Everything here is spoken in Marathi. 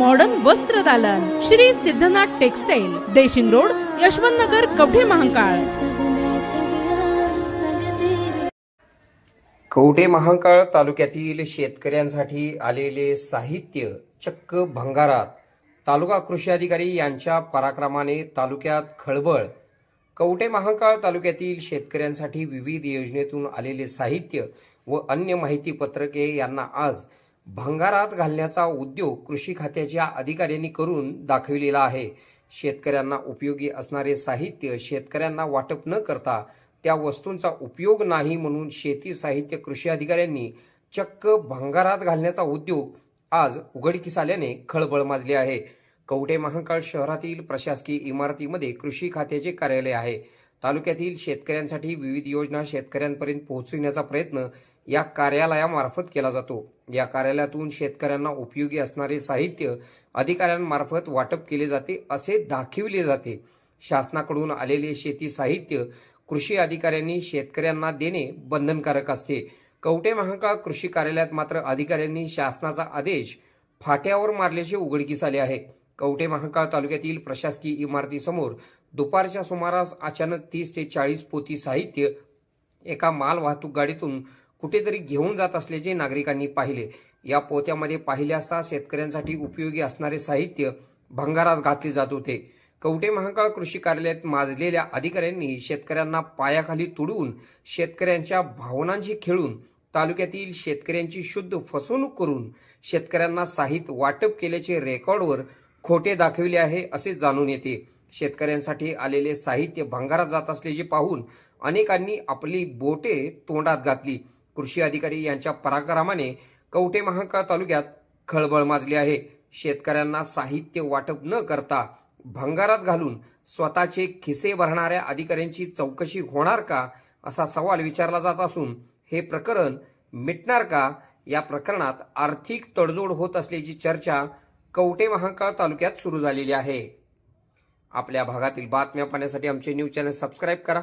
मॉडर्न वस्त्र दालन. Shri Siddhnath textile Deshing road Yashwant Nagar Kavathe Mahakal. Kavathe Mahakal तालुक्यातील शेतकऱ्यांसाठी आलेले साहित्य चक्क भंगारात. तालुका कृषी अधिकारी यांच्या पराक्रमाने तालुक्यात खळबळ. कवठे महाकाळ तालुक्यातील शेतकऱ्यांसाठी विविध योजनेतून आलेले साहित्य व अन्य माहिती पत्रके यांना आज भंगारात घालण्याचा उद्योग कृषी खात्याच्या अधिकाऱ्यांनी करून दाखविलेला आहे. शेतकऱ्यांना उपयोगी असणारे साहित्य शेतकऱ्यांना वाटप न करता त्या वस्तूंचा उपयोग नाही म्हणून शेती साहित्य कृषी अधिकाऱ्यांनी चक्क भंगारात घालण्याचा उद्योग आज उघडकीस आल्याने खळबळ माजली आहे. कवठे महाकाळ शहरातील प्रशासकीय इमारतीमध्ये कृषी खात्याचे कार्यालय आहे. तालुक्यातील शेतकऱ्यांसाठी विविध योजना शेतकऱ्यांपर्यंत पोहोचविण्याचा प्रयत्न या कार्यालयामार्फत केला जातो. या कार्यालयातून शेतकऱ्यांना उपयोगी असणारे साहित्य अधिकाऱ्यांमार्फत वाटप केले जाते असे दाखविले जाते. शासनाकडून आलेले शेती साहित्य कृषी अधिकाऱ्यांनी शेतकऱ्यांना देणे बंधनकारक असते. कवटे महाकाळ कृषी कार्यालयात मात्र अधिकाऱ्यांनी शासनाचा आदेश फाट्यावर मारल्याचे उघडकीस आले आहे. कवटे महाकाळ तालुक्यातील प्रशासकीय इमारतीसमोर दुपारच्या सुमारास अचानक तीस ते चाळीस पोती साहित्य एका माल वाहतूक गाडीतून कुठेतरी घेऊन जात असल्याचे नागरिकांनी पाहिले. या पोत्यामध्ये पाहिले असता शेतकऱ्यांसाठी उपयोगी असणारे साहित्य भंगारात घातले जात होते. कवटे महाकाळ कृषी कार्यालयात माजलेल्या अधिकाऱ्यांनी शेतकऱ्यांना पायाखाली तुडवून शेतकऱ्यांच्या भावनांशी खेळून तालुक्यातील शेतकऱ्यांची शुद्ध फसवणूक करून शेतकऱ्यांना साहित्य वाटप केल्याचे रेकॉर्डवर खोटे दाखविले आहे असे जाणून येते. शेतकऱ्यांसाठी आलेले साहित्य भंगारात जात असल्याचे पाहून अनेकांनी आपली बोटे तोंडात घातली. कृषी अधिकारी यांच्या पराक्रमाने कवठे महांकाळ तालुक्यात खळबळ माजली आहे. शेतकऱ्यांना साहित्य वाटप न करता भंगारात घालून स्वतःचे खिसे भरणाऱ्या अधिकाऱ्यांची चौकशी होणार का असा सवाल विचारला जात असून हे प्रकरण मिटणार का या प्रकरणात आर्थिक तडजोड होत असल्याची चर्चा कवटे महाकाळ तालुक्यात सुरू झालेली आहे. आपल्या भागातील बातम्या पाहण्यासाठी आमचे न्यूज चॅनल सबस्क्राईब करा.